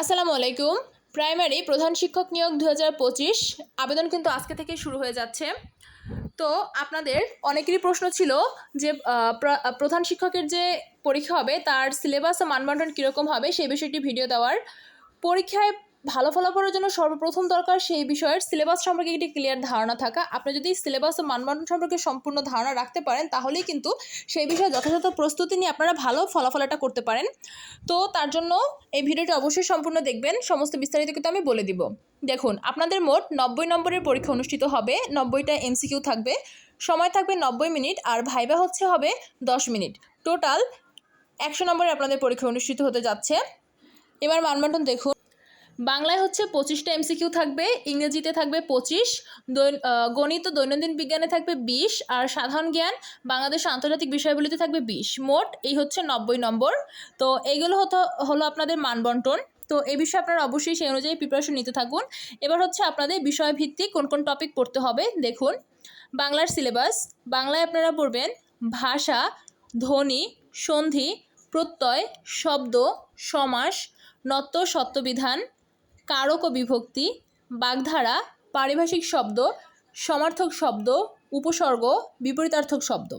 আসসালামু আলাইকুম। প্রাইমারি প্রধান শিক্ষক নিয়োগ দু আবেদন কিন্তু আজকে থেকে শুরু হয়ে যাচ্ছে। তো আপনাদের অনেকেরই প্রশ্ন ছিল যে প্রধান শিক্ষকের যে পরীক্ষা হবে, তার সিলেবাস ও মানবন্টন কীরকম হবে, সেই বিষয়টি ভিডিও দেওয়ার পরীক্ষায় ভালো ফলাফলের জন্য সর্বপ্রথম দরকার সেই বিষয়ের সিলেবাস সম্পর্কে একটি ক্লিয়ার ধারণা থাকা। আপনি যদি সিলেবাস ও মানবন্টন সম্পর্কে সম্পূর্ণ ধারণা রাখতে পারেন, তাহলেই কিন্তু সেই বিষয়ে যথাযথ প্রস্তুতি নিয়ে আপনারা ভালো ফলাফলটা করতে পারেন। তো তার জন্য এই ভিডিওটি অবশ্যই সম্পূর্ণ দেখবেন। সমস্ত বিস্তারিত কিন্তু আমি বলে দিব। দেখুন, আপনাদের মোট নব্বই নম্বরের পরীক্ষা অনুষ্ঠিত হবে, নব্বইটা এমসিকিউ থাকবে। সময় থাকবে নব্বই মিনিট, আর ভাইবা হচ্ছে হবে দশ মিনিট। টোটাল একশো নম্বরে আপনাদের পরীক্ষা অনুষ্ঠিত হতে যাচ্ছে। এবার মানবন্টন দেখুন। বাংলায় হচ্ছে পঁচিশটা এমসিকিউ থাকবে, ইংরেজিতে থাকবে পঁচিশ গণিত দৈনন্দিন বিজ্ঞানে থাকবে বিশ, আর সাধারণ জ্ঞান বাংলাদেশ আন্তর্জাতিক বিষয়গুলিতে থাকবে বিশ। মোট এই হচ্ছে নব্বই নম্বর। তো এইগুলো হতো, হলো আপনাদের মানবন্টন। তো এই বিষয়ে আপনারা অবশ্যই সেই অনুযায়ী প্রিপারেশন নিতে থাকুন। এবার হচ্ছে আপনাদের বিষয়ভিত্তিক কোন কোন টপিক পড়তে হবে, দেখুন। বাংলার সিলেবাস বাংলায় আপনারা পড়বেন ভাষা, ধ্বনি, সন্ধি, প্রত্যয়, শব্দ, সমাস, নত্য সত্যবিধান কারক ও বিভক্তি বাগধারা পারিভাষিক শব্দ সমার্থক শব্দ উপসর্গ বিপরীতার্থক শব্দ।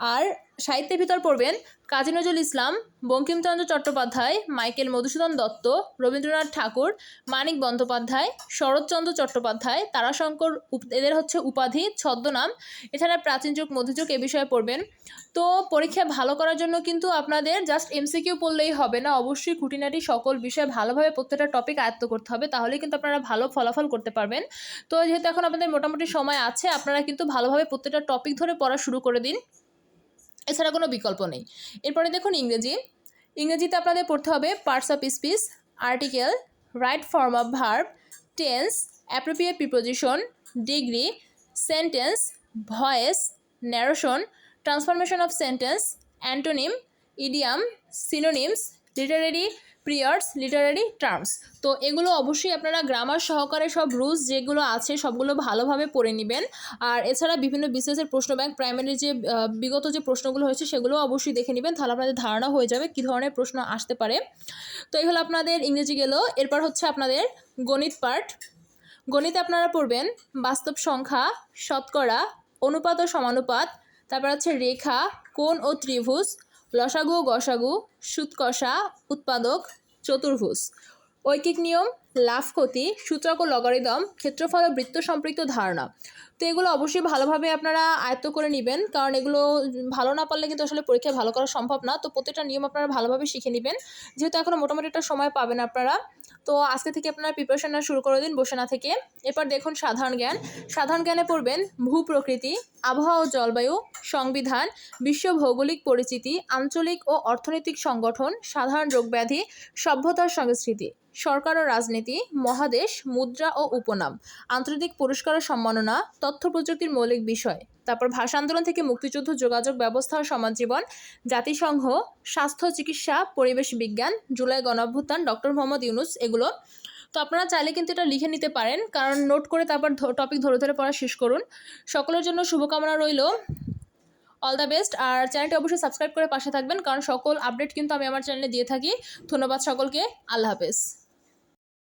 আর সাহিত্যের ভিতর পড়বেন কাজী নজরুল ইসলাম, বঙ্কিমচন্দ্র চট্টোপাধ্যায়, মাইকেল মধুসূদন দত্ত, রবীন্দ্রনাথ ঠাকুর, মানিক বন্দ্যোপাধ্যায়, শরৎচন্দ্র চট্টোপাধ্যায়, তারাশঙ্কর এদের হচ্ছে উপাধি, ছদ্মনাম। এছাড়া প্রাচীন যুগ, মধ্যযুগ এ বিষয়ে পড়বেন। তো পরীক্ষায় ভালো করার জন্য কিন্তু আপনাদের জাস্ট এমসিকিউ পড়লেই হবে না। অবশ্যই খুঁটিনাটি সকল বিষয়ে ভালোভাবে প্রত্যেকটা টপিক আয়ত্ত করতে হবে। তাহলে কিন্তু আপনারা ভালো ফলাফল করতে পারবেন। তো যেহেতু এখন আপনাদের মোটামুটি সময় আছে, আপনারা কিন্তু ভালোভাবে প্রত্যেকটা টপিক ধরে পড়া শুরু করে দিন। এছাড়া কোনো বিকল্প নেই। এরপরে দেখুন ইংরেজি। ইংরেজিতে আপনাদের পড়তে হবে parts of speech article right form of verb tense appropriate preposition degree sentence voice narration transformation of sentence antonym idiom synonyms literary peers literary terms তো এগুলো অবশ্যই আপনারা গ্রামার সহকারে সব রুলস যেগুলো আছে সবগুলো ভালোভাবে পড়ে নেবেন। আর এছাড়া বিভিন্ন বিসিএসের প্রশ্ন ব্যাংক প্রাইমারি যে বিগত যে প্রশ্নগুলো হয়েছে সেগুলো অবশ্যই দেখে নেবেন। তাহলে আপনাদের ধারণা হয়ে যাবে কী ধরনের প্রশ্ন আসতে পারে। তো এই হলো আপনাদের ইংরেজি গেল। এরপর হচ্ছে আপনাদের গণিত পার্ট গণিতে আপনারা পড়বেন বাস্তব সংখ্যা, শতকরা, অনুপাত ও সমানুপাত। তারপর হচ্ছে রেখা, কোণ ও ত্রিভুজ। লসাগু গসাগু সুৎকষা উৎপাদক চতুর্ভুজ। ঐকিক নিয়ম লাভ ক্ষতি সূত্রক ও লগারিদম, ক্ষেত্রফল ও বৃত্ত সম্পৃক্ত ধারণা। তো এগুলো অবশ্যই ভালোভাবে আপনারা আয়ত্ত করে নেবেন, কারণ এগুলো ভালো না পারলে কিন্তু আসলে পরীক্ষায় ভালো করা সম্ভব না। তো প্রত্যেকটা নিয়ম আপনারা ভালোভাবে শিখে নেবেন। যেহেতু এখনও মোটামুটি একটা সময় পাবেন আপনারা, তো আজকে থেকে আপনারা প্রিপারেশন নেওয়া শুরু করে দিন বসে না থেকে। এরপর দেখুন সাধারণ জ্ঞান। সাধারণ জ্ঞানে পড়বেন ভূ প্রকৃতি, আবহাওয়া ও জলবায়ু, সংবিধান, বিশ্ব ভৌগোলিক পরিচিতি, আঞ্চলিক ও অর্থনৈতিক সংগঠন, সাধারণ রোগব্যাধি সভ্যতার সংস্কৃতি, সরকার ও রাজনীতি। মহাদেশ, মুদ্রা ও উপনাম, আন্তর্জাতিক পুরস্কার ও সম্মাননা, তথ্য প্রযুক্তির মৌলিক বিষয়, তারপর ভাষা আন্দোলন থেকে মুক্তিযুদ্ধ, যোগাযোগ ব্যবস্থা ও সমাজ জীবন জাতিসংঘ, স্বাস্থ্য, চিকিৎসা, পরিবেশ বিজ্ঞান, জুলাই গণঅভ্যুত্থান ডক্টর মোহাম্মদ ইউনুস, এগুলো। তো আপনারা চাইলে কিন্তু এটা লিখে নিতে পারেন, কারণ নোট করে তারপর টপিক ধরে ধরে পড়া শেষ করুন। সকলের জন্য শুভকামনা রইল। অল দ্য বেস্ট আর চ্যানেলটি অবশ্যই সাবস্ক্রাইব করে পাশে থাকবেন, কারণ সকল আপডেট কিন্তু আমি আমার চ্যানেলে দিয়ে থাকি। ধন্যবাদ সকলকে, আল্লাহ হাফেজ।